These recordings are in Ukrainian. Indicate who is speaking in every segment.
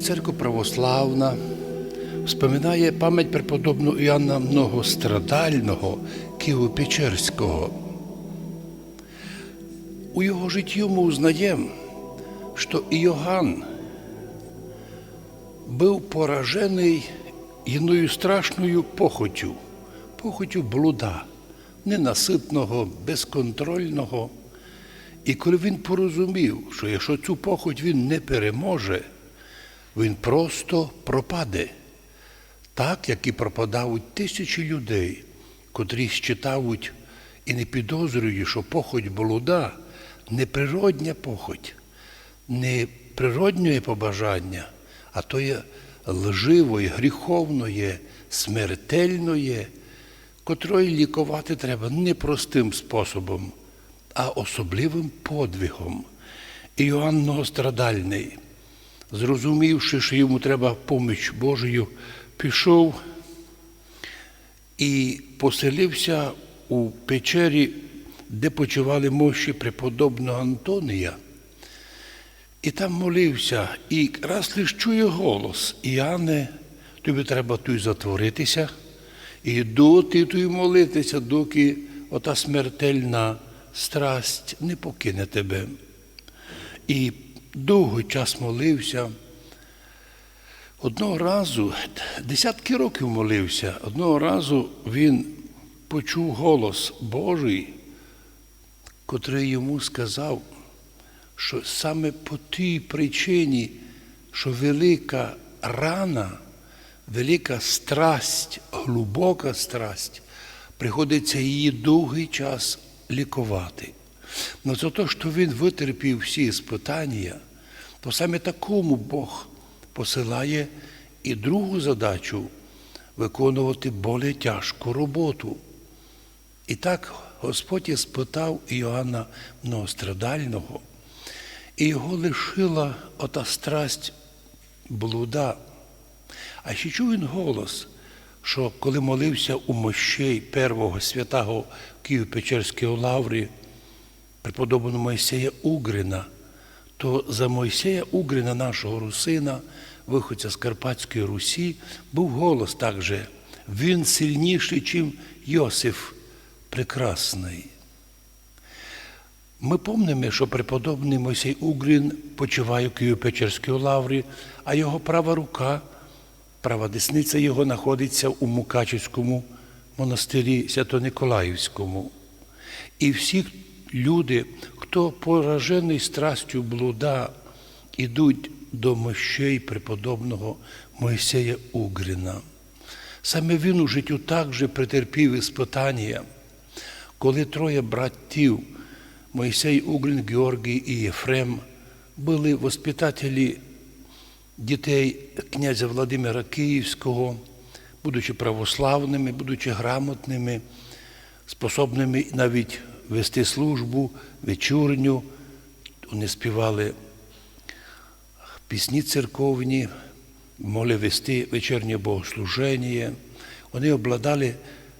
Speaker 1: Церква православна вспоминає пам'ять преподобного Іоанна Многострадального Києво-Печерського. У його житті ми узнаємо, що Іоганн був поражений іною страшною похотю, похотю блуда, ненаситного, безконтрольного. І коли він порозумів, що якщо цю похоть він не переможе, він просто пропаде, так як і пропадають тисячі людей, котрі считають і не підозрюють, що похоть блуда не природня похоть, не природнє побажання, а то є лживоє, гріховноє, смертельноє, котрої лікувати треба не простим способом, а особливим подвигом. Іоанн Многострадальний, зрозумівши, що йому треба поміч Божою, пішов і поселився у печері, де почували мощі преподобного Антонія. І там молився, і раз лиш чує голос, Іоанне, тобі треба тут затворитися, і доти тут молитися, доки ота смертельна страсть не покине тебе. І довгий час молився. Одного разу, десятки років молився, одного разу він почув голос Божий, котрий йому сказав, що саме по тій причині, що велика рана, велика страсть, глибока страсть, приходиться її довгий час лікувати. Но за те, що він витерпів всі спитання, то саме такому Бог посилає і другу задачу виконувати более тяжку роботу. І так Господь і спитав Іоанна Многострадального, і його лишила ота страсть блуда. А ще чув він голос, що коли молився у мощей первого святого Києво-Печерського лаврі, преподобного Мойсея Угрина, то за Мойсея Угрина, нашого русина, виходця з Карпатської Русі, був голос також. Він сильніший, чим Йосиф Прекрасний. Ми пам'ятаємо, що преподобний Мойсей Угрин почиває в Києво-Печерській лаврі, а його права рука, права десниця його знаходиться у Мукачівському монастирі Свято-Николаївському. І всі люди, хто поражений страстю блуда, ідуть до мощей преподобного Мойсея Угрина. Саме він у життю також претерпів іспитання, коли троє братів Мойсей Угрин, Георгій і Єфрем були воспитателі дітей князя Владимира Київського, будучи православними, будучи грамотними, способними навіть вести службу, вечірню. Вони співали пісні церковні, могли вести вечірнє богослуження. Вони обладали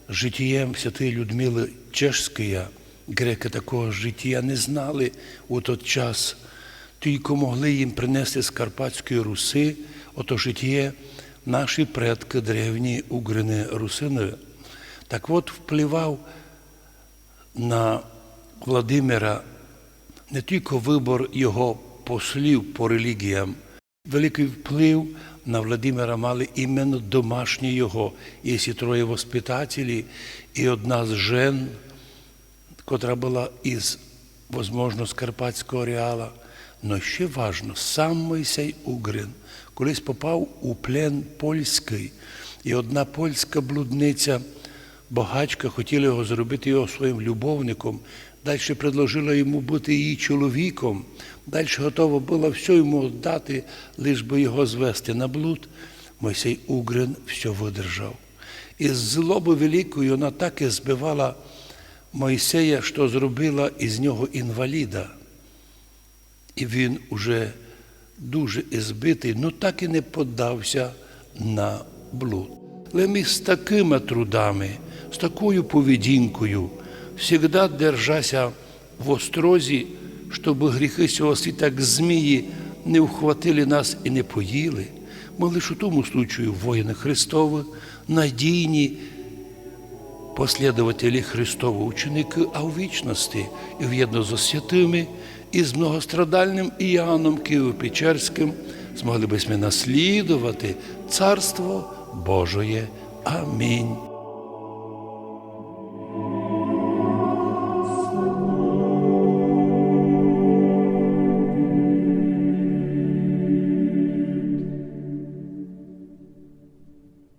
Speaker 1: життєм святої Людмили Чешської. Греки такого життя не знали у той час, тільки могли їм принести з Карпатської Руси, ото життя наші предки древні угрини русини. Так от впливав на Владимира не тільки вибор його послів по релігіям, великий вплив на Владимира мали іменно домашні його, є троє воспитателі, і одна з жен, котра була із, можливо, з Карпатського реала. Но ще важно, сам Мойсей Угрин колись попав у плен польський, і одна польська блудниця, багачка, хотіла його зробити його своїм любовником, далі предложила йому бути її чоловіком, далі готова була все йому дати, лиш би його звести на блуд. Мойсей Угрин все видержав. І з злоби великої вона так і збивала Мойсея, що зробила із нього інваліда. І він уже дуже ізбитий, ну так і не подався на блуд. Але ми з такими трудами, з такою поведінкою, завжди держася в острозі, щоб гріхи цього світа, як змії, не вхватили нас і не поїли, ми лише у тому случаю воїни Христові, надійні послідователі Христового ученики, а у вічності і в'єдно з святими, і з многострадальним Іоанном Києво-Печерським змогли б ми наслідувати Царство Божоє. Амінь.